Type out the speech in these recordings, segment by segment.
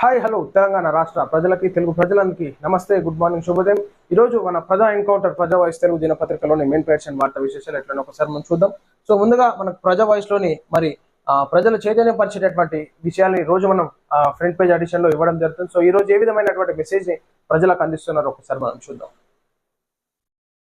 Hi hello Telangana రాష్ట్ర ప్రజలకి తెలుగు ప్రజలందరికీ నమస్తే గుడ్ మార్నింగ్ శుభోదయం. ఈ రోజు మన ప్రజా ఎన్కౌంటర్ ప్రజా వాయిస్ తెలుగు దినపత్రికలోని మెయిన్ పేర్షన్ వార్తా విశేషాలు ఎట్లా ఒకసారి మనం చూద్దాం. సో ముందుగా మనకు ప్రజా వాయిస్లోని మరి ప్రజలు చైతన్యపరిచేటటువంటి విషయాన్ని విషయాల్ని రోజు మనం ఫ్రంట్ పేజ్ అడిషన్లో ఇవ్వడం జరుగుతుంది. సో ఈ రోజు ఏ విధమైనటువంటి మెసేజ్ని ప్రజలకు అందిస్తున్నారో ఒకసారి మనం చూద్దాం.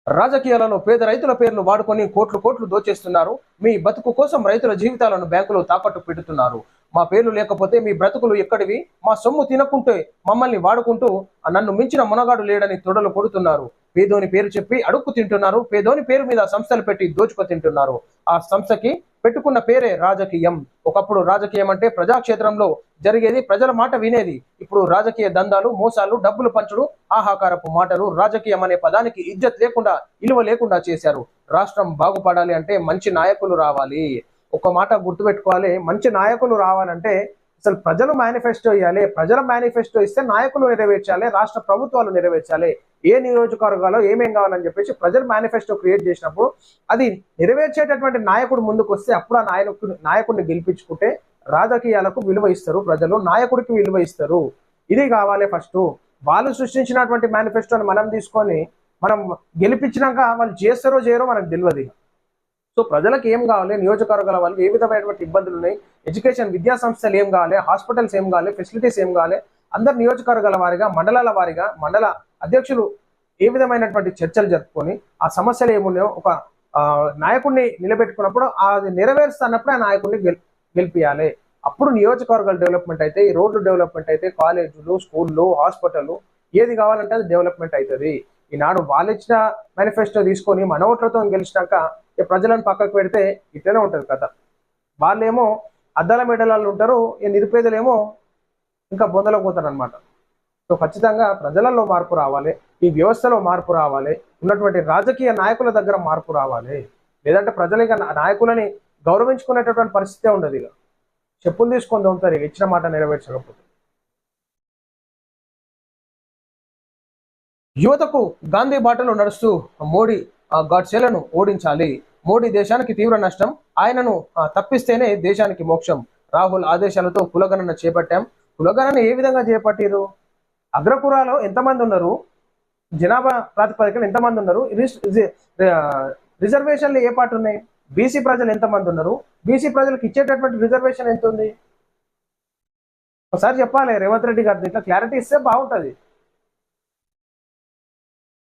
రాజకీయాలలో పేద రైతుల పేర్లు వాడుకొని కోట్లు కోట్లు దోచేస్తున్నారు. మీ బతుకు కోసం రైతుల జీవితాలను బ్యాంకులో తాకట్టు పెడుతున్నారు. మా పేర్లు లేకపోతే మీ బ్రతుకులు ఎక్కడివి? మా సొమ్ము తినకుంటే మమ్మల్ని వాడుకుంటూ నన్ను మించిన మునగాడు లేడని తొడలు కొడుతున్నారు. పేదోని పేరు చెప్పి అడుక్కు తింటున్నారు. పేదోని పేరు మీద సంస్థలు పెట్టి దోచుకు తింటున్నారు. ఆ సంస్థకి పెట్టుకున్న పేరే రాజకీయం. ఒకప్పుడు రాజకీయం అంటే ప్రజాక్షేత్రంలో జరిగేది ప్రజల మాట వినేది. ఇప్పుడు రాజకీయ దందాలు మోసాలు డబ్బులు పంచుడు ఆహాకారపు మాటలు రాజకీయం అనే పదానికి ఇజ్జత్ లేకుండా ఇలువ లేకుండా చేశారు. రాష్ట్రం బాగుపడాలి అంటే మంచి నాయకులు రావాలి. ఒక మాట గుర్తుపెట్టుకోవాలి. మంచి నాయకులు రావాలంటే అసలు ప్రజలు మేనిఫెస్టో ఇవ్వాలి ప్రజల మేనిఫెస్టో ఇస్తే నాయకులు నెరవేర్చాలి. రాష్ట్ర ప్రభుత్వాలు నెరవేర్చాలి. ఏ నియోజకవర్గాల్లో ఏమేం కావాలని చెప్పేసి ప్రజలు మేనిఫెస్టో క్రియేట్ చేసినప్పుడు అది నెరవేర్చేటటువంటి నాయకుడు ముందుకు వస్తే అప్పుడు ఆ నాయకుడు నాయకుడిని గెలిపించుకుంటే రాజకీయాలకు విలువ ఇస్తారు ప్రజలు. నాయకుడికి విలువ ఇస్తారు. ఇది కావాలి ఫస్ట్ వాళ్ళు సృష్టించినటువంటి మేనిఫెస్టోని మనం తీసుకొని మనం గెలిపించినాక వాళ్ళు చేస్తారో చేయరో మనకు తెలియదు ఇక. సో ప్రజలకు ఏం కావాలి? నియోజకవర్గాల వాళ్ళకి ఏ విధమైనటువంటి ఇబ్బందులు ఉన్నాయి? ఎడ్యుకేషన్ విద్యా సంస్థలు ఏం కావాలి? హాస్పిటల్స్ ఏం కావాలి? ఫెసిలిటీస్ ఏం కావాలి? అందరు నియోజకవర్గాల వారిగా మండలాల వారిగా మండల అధ్యక్షులు ఏ విధమైనటువంటి చర్చలు జరుపుకొని ఆ సమస్యలు ఏమున్నాయో ఒక నాయకుడిని నిలబెట్టుకున్నప్పుడు అది నెరవేరుస్తున్నప్పుడు ఆ నాయకుడిని గెల్ గెలిపియాలి. అప్పుడు నియోజకవర్గాల డెవలప్మెంట్ అయితే రోడ్లు డెవలప్మెంట్ అయితే కాలేజీలు స్కూళ్ళు హాస్పిటల్ ఏది కావాలంటే అది డెవలప్మెంట్ అవుతుంది. ఈనాడు వాళ్ళు ఇచ్చిన మేనిఫెస్టో తీసుకొని మన ఓట్లతో గెలిచినాక ఈ ప్రజలను పక్కకు పెడితే ఇట్లనే ఉంటుంది కథ. వాళ్ళేమో అద్దాల మెడలాలు ఉంటారు ఈ నిరుపేదలేమో ఇంకా బొందలో పోతారు అనమాట సో ఖచ్చితంగా ప్రజలలో మార్పు రావాలి ఈ వ్యవస్థలో మార్పు రావాలి ఉన్నటువంటి రాజకీయ నాయకుల దగ్గర మార్పు రావాలి. లేదంటే ప్రజలు ఇక నాయకులని గౌరవించుకునేటటువంటి పరిస్థితే ఉండదు ఇక. చెప్పులు తీసుకొని దొంగతారు ఇక ఇచ్చిన మాట నెరవేర్చకపోతే. యువతకు గాంధీ బాటలో నడుస్తూ మోడీ గాడ్సేలను ఓడించాలి. మోడీ దేశానికి తీవ్ర నష్టం. ఆయనను తప్పిస్తేనే దేశానికి మోక్షం. రాహుల్ ఆదేశాలతో కులగణన చేపట్టాం. కులగణన ఏ విధంగా చేపట్టారు అగ్రకురాలో ఎంతమంది ఉన్నారు? జనాభా ప్రాతిపదికన ఎంతమంది ఉన్నారు? రిజర్వేషన్లు ఏ పాటు ఉన్నాయి? బీసీ ప్రజలు ఎంతమంది ఉన్నారు? బీసీ ప్రజలకు ఇచ్చేటటువంటి రిజర్వేషన్ ఎంత ఉంది? ఒకసారి చెప్పాలి రేవంత్ రెడ్డి గారు దీంట్లో క్లారిటీ ఇస్తే బాగుంటుంది.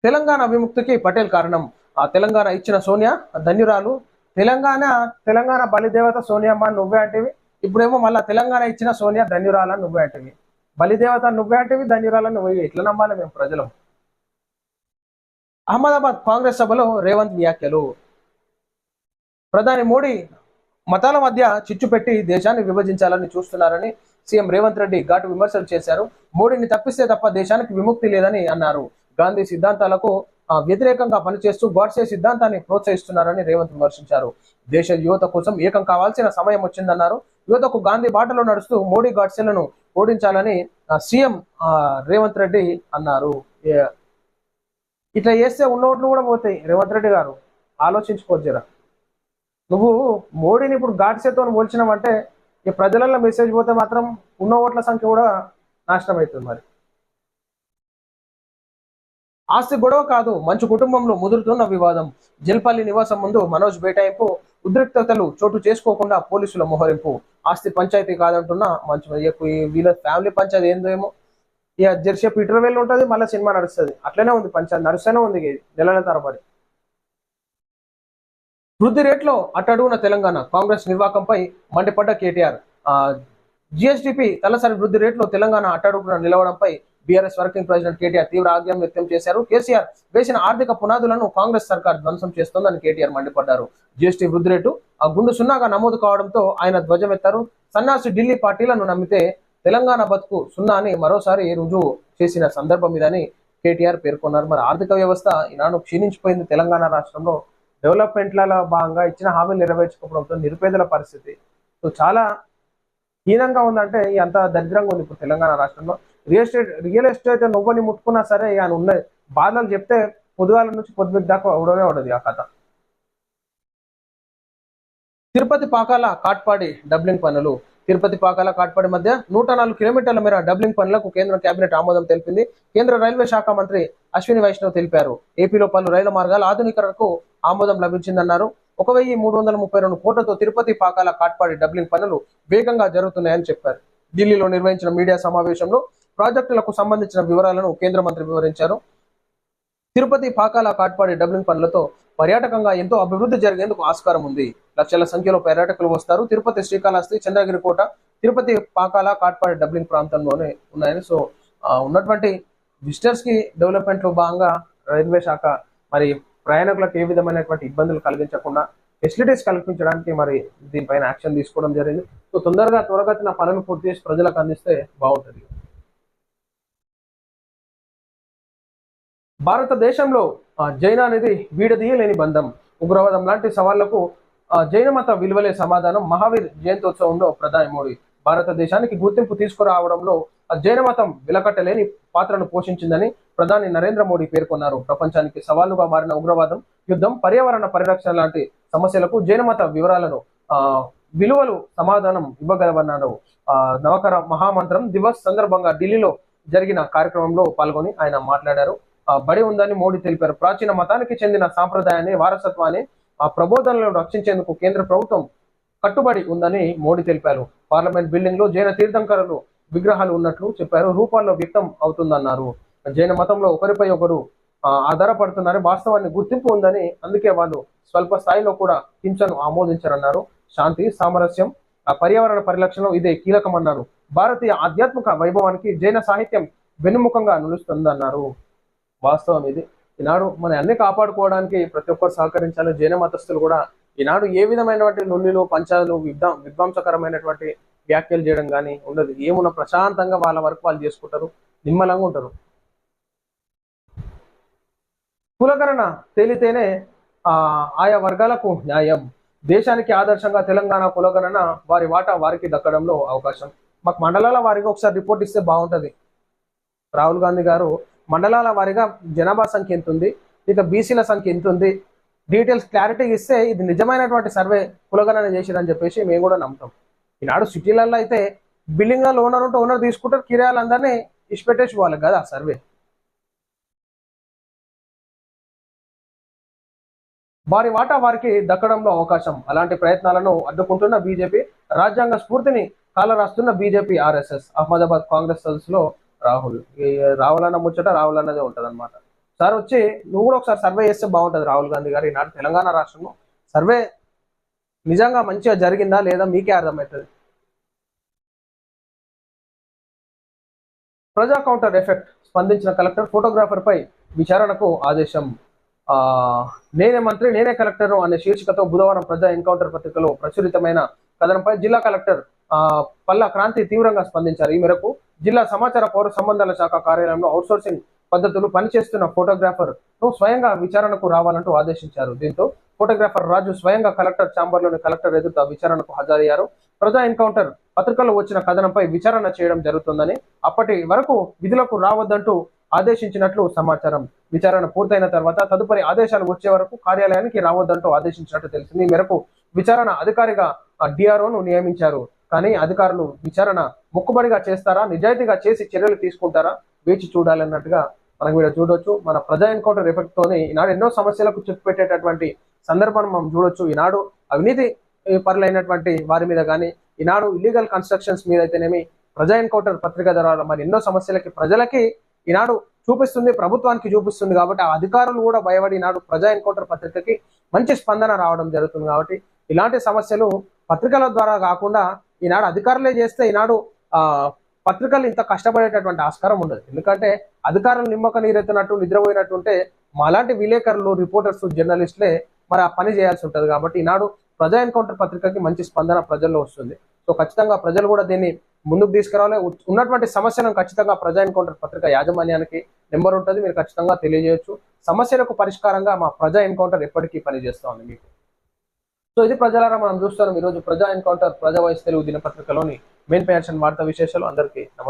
తెలంగాణ విముక్తికి పటేల్ కారణం. తెలంగాణ ఇచ్చిన సోనియా ధన్యురాలు. తెలంగాణ తెలంగాణ బలిదేవత సోనియమ్మ నువ్వే అంటివి. ఇప్పుడేమో మళ్ళా తెలంగాణ ఇచ్చిన సోనియా ధన్యురాల నువ్వే అంటివి. బలిదేవత నువ్వే అంటివి ధన్యురాల నువ్వే. ఎట్లా నమ్మాలి మేము ప్రజలు? అహ్మదాబాద్ కాంగ్రెస్ సభలో రేవంత్ వ్యాఖ్యలు. ప్రధాని మోడీ మతాల మధ్య చిచ్చు పెట్టి దేశాన్ని విభజించాలని చూస్తున్నారని సీఎం రేవంత్ రెడ్డి ఘాటు విమర్శలు చేశారు. మోడీని తప్పిస్తే తప్ప దేశానికి విముక్తి లేదని అన్నారు. గాంధీ సిద్ధాంతాలకు వ్యతిరేకంగా పనిచేస్తూ గోడ్సే సిద్ధాంతాన్ని ప్రోత్సహిస్తున్నారని రేవంత్ విమర్శించారు. దేశ యువత కోసం ఏకం కావాల్సిన సమయం వచ్చిందన్నారు. యువతకు గాంధీ బాటలో నడుస్తూ మోడీ గాడ్సేలను ఓడించాలని సీఎం రేవంత్ రెడ్డి అన్నారు. ఇట్లా చేస్తే ఉన్న ఓట్లు కూడా పోతాయి రేవంత్ రెడ్డి గారు. ఆలోచించుకోవచ్చురా నువ్వు మోడీని ఇప్పుడు గాడ్సేతో పోల్చినావంటే ఈ ప్రజలలో మెసేజ్ పోతే మాత్రం ఉన్న ఓట్ల సంఖ్య కూడా నాశనం అవుతుంది మరి. ఆస్తి గొడవ కాదు మంచు కుటుంబంలో ముదురుతున్న వివాదం. జల్పల్లి నివాసం ముందు మనోజ్ బేటాయింపు ఉద్రిక్తతలు చోటు చేసుకోకుండా పోలీసుల మోహరింపు. ఆస్తి పంచాయతీ కాదంటున్న మంచు వీళ్ళ ఫ్యామిలీ పంచాయతీ ఏందో ఏమో. ఇక జెర్సేపు ఇంటర్వెల్ ఉంటుంది మళ్ళీ సినిమా నడుస్తుంది. అట్లనే ఉంది పంచాయతీ నడుస్తూనే ఉంది నెలల తరబడి. వృద్ధి రేట్లో అట్టడుగున తెలంగాణ కాంగ్రెస్ నిర్వాకంపై మండిపడ్డ కేటీఆర్. జిఎస్డిపి తలసరి వృద్ధి రేట్లో తెలంగాణ అట్టడుగున నిలవడంపై బీఆర్ఎస్ వర్కింగ్ ప్రెసిడెంట్ కేటీఆర్ తీవ్ర ఆగ్రహం వ్యక్తం చేశారు. కేసీఆర్ వేసిన ఆర్థిక పునాదులను కాంగ్రెస్ సర్కార్ ధ్వంసం చేస్తోందని కేటీఆర్ మండిపడ్డారు. జిఎస్టీ వృద్ధి రేటు ఆ గుండు సున్నాగా నమోదు కావడంతో ఆయన ధ్వజమెత్తారు. సన్నాసి ఢిల్లీ పార్టీలను నమ్మితే తెలంగాణ బతుకు సున్నా అని మరోసారి రుజువు చేసిన సందర్భం ఇదని కేటీఆర్ పేర్కొన్నారు. మరి ఆర్థిక వ్యవస్థ ఈనాడు క్షీణించిపోయింది తెలంగాణ రాష్ట్రంలో. డెవలప్మెంట్లలో భాగంగా ఇచ్చిన హామీలు నెరవేర్చకపోవడంతో నిరుపేదల పరిస్థితి. సో చాలా హీనంగా ఉందంటే అంత దరిద్రంగా ఉంది ఇప్పుడు తెలంగాణ రాష్ట్రంలో. రియల్ ఎస్టేట్ రియల్ ఎస్టేట్ నువ్వని ముట్టుకున్నా సరే ఆయన ఉన్న బాధలు చెప్తే పొద్దుగాల నుంచి పొద్దు దాకా అవడమే ఉండదు ఆ కథ. తిరుపతి పాకాల కాట్పాడి డబ్లింగ్ పనులు. తిరుపతి పాకాల కాట్పాడి మధ్య నూట నాలుగు కిలోమీటర్ల మేర డబ్లింగ్ పనులకు కేంద్ర కేబినెట్ ఆమోదం తెలిపింది. కేంద్ర రైల్వే శాఖ మంత్రి అశ్విని వైష్ణవ్ తెలిపారు. ఏపీలో పలు రైలు మార్గాల ఆధునీకరణకు ఆమోదం లభించిందన్నారు. ఒక వెయ్యి మూడు వందల ముప్పై రెండు కోట్లతో తిరుపతి పాకాల కాట్పాడి డబ్లింగ్ పనులు వేగంగా జరుగుతున్నాయని చెప్పారు. ఢిల్లీలో నిర్వహించిన మీడియా సమావేశంలో ప్రాజెక్టులకు సంబంధించిన వివరాలను కేంద్ర మంత్రి వివరించారు. తిరుపతి పాకాల కాట్పాడి డబ్లింగ్ పనులతో పర్యాటకంగా ఎంతో అభివృద్ధి జరిగేందుకు ఆస్కారం ఉంది. లక్షల సంఖ్యలో పర్యాటకులు వస్తారు. తిరుపతి శ్రీకాళహస్తి చంద్రగిరి కోట తిరుపతి పాకాల కాట్పాడి డబ్లింగ్ ప్రాంతంలోనే ఉన్నాయని సో ఉన్నటువంటి విజిటర్స్కి డెవలప్మెంట్లో భాగంగా రైల్వే శాఖ మరి ప్రయాణికులకు ఏ విధమైనటువంటి ఇబ్బందులు కలిగించకుండా ఫెసిలిటీస్ కల్పించడానికి మరి దీనిపైన యాక్షన్ తీసుకోవడం జరిగింది. సో తొందరగా త్వరగతిన పనులు పూర్తి చేసి ప్రజలకు అందిస్తే బాగుంటుంది. భారతదేశంలో జైన అనేది వీడదీయలేని బంధం. ఉగ్రవాదం లాంటి సవాళ్ళకు జైన మత విలువలే సమాధానం మహావీర్ జయంతోత్సవంలో ప్రధాని మోడీ. భారతదేశానికి గుర్తింపు తీసుకురావడంలో జైన మతం విలకట్టలేని పాత్రను పోషించిందని ప్రధాని నరేంద్ర మోడీ పేర్కొన్నారు. ప్రపంచానికి సవాలుగా మారిన ఉగ్రవాదం యుద్ధం పర్యావరణ పరిరక్షణ లాంటి సమస్యలకు జైన మత వివరాలను ఆ విలువలు సమాధానం ఇవ్వగలవన్నారు. ఆ నవకర మహామంత్రం దివస్ సందర్భంగా ఢిల్లీలో జరిగిన కార్యక్రమంలో పాల్గొని ఆయన మాట్లాడారు. బడి ఉందని మోడీ తెలిపారు. ప్రాచీన మతానికి చెందిన సాంప్రదాయాన్ని వారసత్వాన్ని ఆ ప్రబోధనలను రక్షించేందుకు కేంద్ర ప్రభుత్వం కట్టుబడి ఉందని మోడీ తెలిపారు. పార్లమెంట్ బిల్డింగ్లో జైన తీర్థంకరులు విగ్రహాలు ఉన్నట్లు చెప్పారు. రూపాల్లో వ్యక్తం అవుతుందన్నారు. జైన మతంలో ఒకరిపై ఒకరు ఆధారపడుతున్నారని వాస్తవాన్ని గుర్తింపు ఉందని అందుకే వాళ్ళు స్వల్ప స్థాయిలో కూడా హింసను ఆమోదించారన్నారు. శాంతి సామరస్యం ఆ పర్యావరణ పరిరక్షణ ఇదే కీలకమన్నారు. భారతీయ ఆధ్యాత్మిక వైభవానికి జైన సాహిత్యం వెన్నుముఖంగా నిలుస్తుందన్నారు. వాస్తవం ఇది. ఈనాడు మన అన్ని కాపాడుకోవడానికి ప్రతి ఒక్కరు సహకరించాలి జైన మతస్థులు కూడా ఈనాడు ఏ విధమైనటువంటి నుండిలు పంచాలు విద్వా విధ్వంసకరమైనటువంటి వ్యాఖ్యలు చేయడం కానీ ఉండదు. ఏమున్నా ప్రశాంతంగా వాళ్ళ వరకు వాళ్ళు చేసుకుంటారు. నిమ్మలంగా ఉంటారు. కులకరణ తేలితేనే ఆ ఆయా వర్గాలకు న్యాయం. దేశానికి ఆదర్శంగా తెలంగాణ కులగణన వారి వాటా వారికి దక్కడంలో అవకాశం. మాకు మండలాల వారికి ఒకసారి రిపోర్ట్ ఇస్తే బాగుంటది. రాహుల్ గాంధీ గారు మండలాల వారీగా జనాభా సంఖ్య ఎంత ఉంది ఇక బీసీల సంఖ్య ఎంత ఉంది డీటెయిల్స్ క్లారిటీ ఇస్తే ఇది నిజమైనటువంటి సర్వే కులగణన చేసిరని చెప్పేసి మేము కూడా నమ్ముతాం. ఈనాడు సిటీలలో అయితే బిల్డింగ్లలో ఓనర్ ఉంటే ఓనర్ తీసుకుంటారు కిరాయాలందరినీ ఇష్టపెట్టేసి వాళ్ళకి కదా సర్వే. వారి వాటా వారికి దక్కడంలో అవకాశం. అలాంటి ప్రయత్నాలను అడ్డుకుంటున్న బీజేపీ రాజ్యాంగ స్ఫూర్తిని కాలరాస్తున్న బీజేపీ ఆర్ఎస్ఎస్ అహ్మదాబాద్ కాంగ్రెస్ సదస్సులో రాహుల్. రాహుల్ అన్న ముచ్చట రాహుల్ అన్నదే ఉంటది అనమాట సార్ వచ్చి నువ్వు కూడా ఒకసారి సర్వే చేస్తే బాగుంటది రాహుల్ గాంధీ గారు ఈనాడు తెలంగాణ రాష్ట్రంలో. సర్వే నిజంగా మంచిగా జరిగిందా లేదా మీకే అర్థమవుతుంది? ప్రజా కౌంటర్ ఎఫెక్ట్ స్పందించిన కలెక్టర్ ఫోటోగ్రాఫర్ పై విచారణకు ఆదేశం. నేనే మంత్రి నేనే కలెక్టర్ అనే శీర్షికతో బుధవారం ప్రజా ఎన్కౌంటర్ పత్రికలో ప్రచురితమైన కథనంపై జిల్లా కలెక్టర్ పల్లా క్రాంతి తీవ్రంగా స్పందించారు. ఈ మేరకు జిల్లా సమాచార పౌర సంబంధాల శాఖ కార్యాలయంలో అవుట్సోర్సింగ్ పద్ధతులు పనిచేస్తున్న ఫోటోగ్రాఫర్ను స్వయంగా విచారణకు రావాలంటూ ఆదేశించారు. దీంతో ఫోటోగ్రాఫర్ రాజు స్వయంగా కలెక్టర్ ఛాంబర్లోని కలెక్టర్ ఎదుట విచారణకు హాజరయ్యారు. ప్రజా ఎన్కౌంటర్ పత్రికల్లో వచ్చిన కథనంపై విచారణ చేయడం జరుగుతుందని అప్పటి వరకు విధులకు రావద్దంటూ ఆదేశించినట్లు సమాచారం. విచారణ పూర్తయిన తర్వాత తదుపరి ఆదేశాలు వచ్చే వరకు కార్యాలయానికి రావద్దంటూ ఆదేశించినట్టు తెలిసింది. ఈ మేరకు విచారణ అధికారిగా డిఆర్ఓను నియమించారు. కానీ అధికారులు విచారణ మొక్కుబడిగా చేస్తారా? నిజాయితీగా చేసి చర్యలు తీసుకుంటారా? వేచి చూడాలన్నట్టుగా మనం ఇక్కడ చూడొచ్చు. మన ప్రజా ఎన్కౌంటర్ ఎఫెక్ట్ తోని ఈనాడు ఎన్నో సమస్యలకు చెప్పు పెట్టేటటువంటి సందర్భాన్ని మనం చూడొచ్చు. ఈనాడు అవినీతి పరులైనటువంటి వారి మీద కానీ ఈనాడు ఇల్లీగల్ కన్స్ట్రక్షన్స్ మీద అయితేనేమి ప్రజా ఎన్కౌంటర్ పత్రిక ద్వారా మరి ఎన్నో సమస్యలకి ప్రజలకి ఈనాడు చూపిస్తుంది ప్రభుత్వానికి చూపిస్తుంది కాబట్టి ఆ అధికారులు కూడా భయపడి ఈనాడు ప్రజా ఎన్కౌంటర్ పత్రికకి మంచి స్పందన రావడం జరుగుతుంది కాబట్టి ఇలాంటి సమస్యలు పత్రికల ద్వారా కాకుండా ఈనాడు అధికారులే చేస్తే ఈనాడు ఆ పత్రికలు ఇంత కష్టపడేటటువంటి ఆస్కారం ఉండదు. ఎందుకంటే అధికారులు నిమ్మక నీరెత్తినట్టు నిద్రపోయినట్టు ఉంటే మాలాంటి విలేకరులు రిపోర్టర్స్ జర్నలిస్టులే మరి ఆ పని చేయాల్సి ఉంటుంది. కాబట్టి ఈనాడు ప్రజా ఎన్కౌంటర్ పత్రికకి మంచి స్పందన ప్రజల్లో వస్తుంది. సో ఖచ్చితంగా ప్రజలు కూడా దీన్ని ముందుకు తీసుకురావాలి. ఉన్నటువంటి సమస్యలను ఖచ్చితంగా ప్రజా ఎన్కౌంటర్ పత్రిక యాజమాన్యానికి నెంబర్ ఉంటుంది. మీరు ఖచ్చితంగా తెలియజేయొచ్చు. సమస్యలకు పరిష్కారంగా మా ప్రజా ఎన్కౌంటర్ ఎప్పటికీ పనిచేస్తూ ఉంది మీకు. సో ఇది ప్రజలారా మనం చూస్తున్నాం. ఈరోజు ప్రజా ఎన్కౌంటర్ ప్రజా వయసు తెలుగు దినపత్రికలోని మెయిన్ పెన్షన్ వార్తా విశేషాలు. అందరికీ